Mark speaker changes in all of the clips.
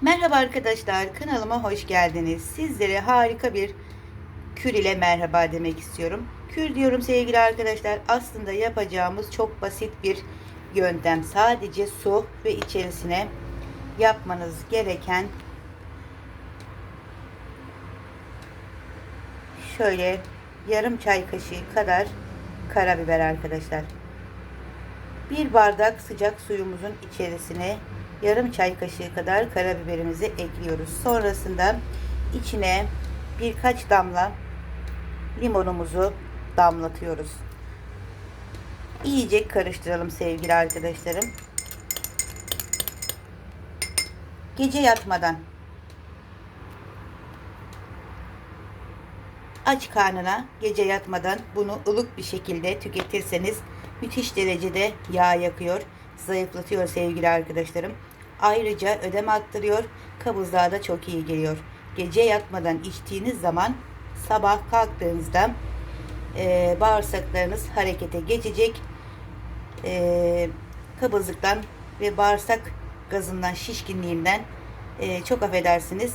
Speaker 1: Merhaba arkadaşlar, kanalıma hoş geldiniz. Sizlere harika bir kür ile merhaba demek istiyorum. Kür diyorum sevgili arkadaşlar. Aslında yapacağımız çok basit bir yöntem. Sadece su ve içerisine yapmanız gereken şöyle yarım çay kaşığı kadar karabiber arkadaşlar. Bir bardak sıcak suyumuzun içerisine yarım çay kaşığı kadar karabiberimizi ekliyoruz. Sonrasında içine birkaç damla limonumuzu damlatıyoruz. İyice karıştıralım sevgili arkadaşlarım. Gece yatmadan aç karnına gece yatmadan bunu ılık bir şekilde tüketirseniz müthiş derecede yağ yakıyor, zayıflatıyor sevgili arkadaşlarım. Ayrıca ödem arttırıyor, kabızlığa da çok iyi geliyor. Gece yatmadan içtiğiniz zaman sabah kalktığınızda e, bağırsaklarınız harekete geçecek. E, kabızlıktan ve bağırsak gazından, şişkinliğinden e, çok affedersiniz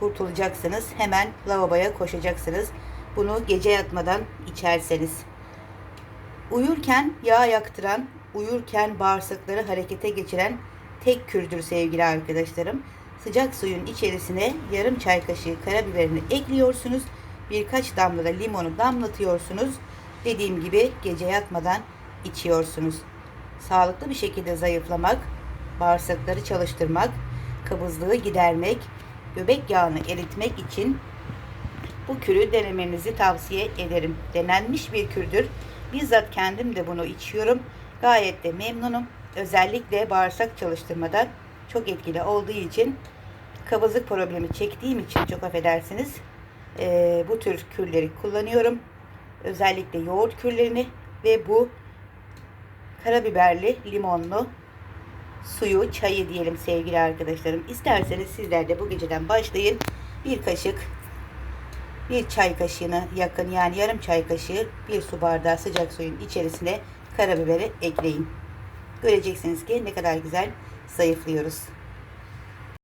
Speaker 1: kurtulacaksınız. Hemen lavaboya koşacaksınız. Bunu gece yatmadan içerseniz. Uyurken yağ yaktıran, uyurken bağırsakları harekete geçiren tek kürdür sevgili arkadaşlarım. Sıcak suyun içerisine yarım çay kaşığı karabiberini ekliyorsunuz. Birkaç damla da limonu damlatıyorsunuz. Dediğim gibi gece yatmadan içiyorsunuz. Sağlıklı bir şekilde zayıflamak, bağırsakları çalıştırmak, kabızlığı gidermek, göbek yağını eritmek için bu kürü denemenizi tavsiye ederim. Denenmiş bir kürdür. Bizzat kendim de bunu içiyorum. Gayet de memnunum. Özellikle bağırsak çalıştırmada çok etkili olduğu için kabızlık problemi çektiğim için çok affedersiniz. eee, bu tür kürleri kullanıyorum. Özellikle yoğurt kürlerini ve bu karabiberli, limonlu suyu, çayı diyelim sevgili arkadaşlarım. İsterseniz sizler de bu geceden başlayın. Bir kaşık, bir çay kaşığına yakın yani yarım çay kaşığı bir su bardağı sıcak suyun içerisine karabiberi ekleyin. Göreceksiniz ki ne kadar güzel zayıflıyoruz.